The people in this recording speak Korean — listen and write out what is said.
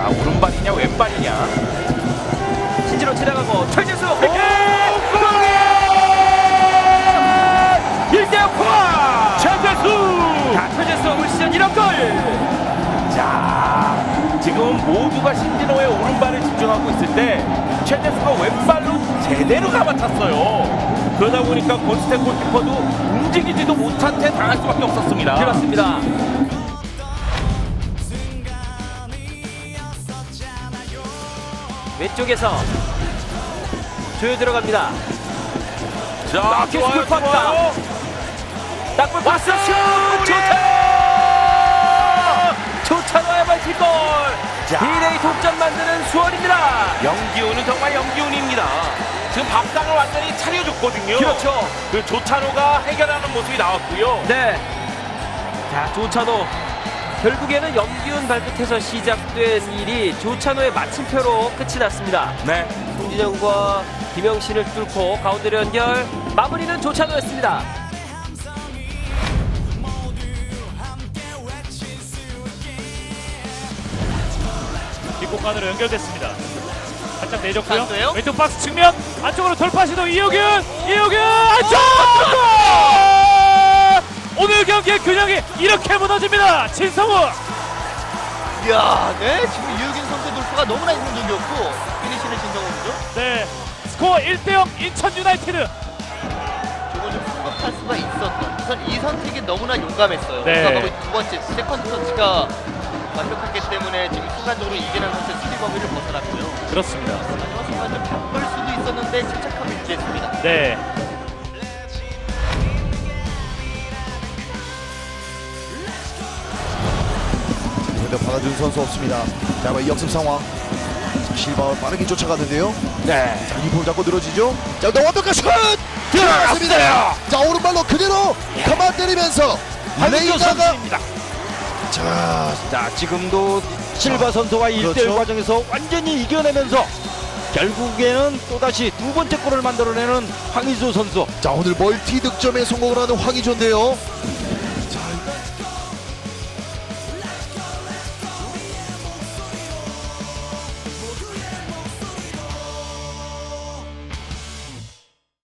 자 오른발이냐 왼발이냐? 신지로 지나가고 최재수 오, 백 골! 1대0 포화 최재수! 자 최재수 올 시즌 1억 골! 자 지금 모두가 신진호의 오른발을 집중하고 있을 때 최재수가 왼발로 제대로 감아찼어요. 그러다 보니까 권스텐 골키퍼도 움직이지도 못한 채 당할 수밖에 없었습니다. 그렇습니다 왼쪽에서 조여 들어갑니다 자 좋아요. 좋아요 파스 왔어, 슛! 좋다 조찬호의 자. 2대2 동점 만드는 수원입니다 영기훈은 정말 영기훈입니다. 지금 밥상을 완전히 차려줬거든요. 그렇죠 그 조찬호가 해결하는 모습이 나왔고요. 네. 자, 조찬호. 결국에는 염기훈 발끝에서 시작된 일이 조찬호의 마침표로 끝이 났습니다. 네. 송진영과 김영신을 뚫고 가운데로 연결. 마무리는 조찬호였습니다. 뒷공간으로 연결됐습니다. 살짝 내줬고요. 왼쪽 박스 측면 안쪽으로 돌파 시도 이호균 이호균 경기의 균형이 이렇게 무너집니다. 진성우 이야, 네, 지금 이유긴 선수의 돌파가 너무나 인상적이었고 피니시는 진정호죠. 네 스코어 1대0 인천 유나이티드 조금 좀 성급할 수가 있었던. 우선 이 선택이 너무나 용감했어요. 네. 거의 두 번째 세컨드 터치가 완벽했기 때문에 지금 순간적으로 이재명 선수의 수비 범위를 벗어났고요. 그렇습니다. 하지만 순간 좀 바쁠 수도 있었는데 침착함을 유지했습니다. 네 근데 받아준 선수 없습니다. 자, 이 역습 상황. 실바와 빠르게 쫓아가는데요. 네. 자, 이볼 잡고 늘어지죠. 자, 너 완벽한 슛! 들어갔습니다. 자, 오른발로 그대로 가만 때리면서 레이나가 자, 자 지금도 실바 선수와 1대1 그렇죠. 과정에서 완전히 이겨내면서 결국에는 또다시 두 번째 골을 만들어내는 황희조 선수 자, 오늘 멀티 득점에 성공을 하는 황희조인데요.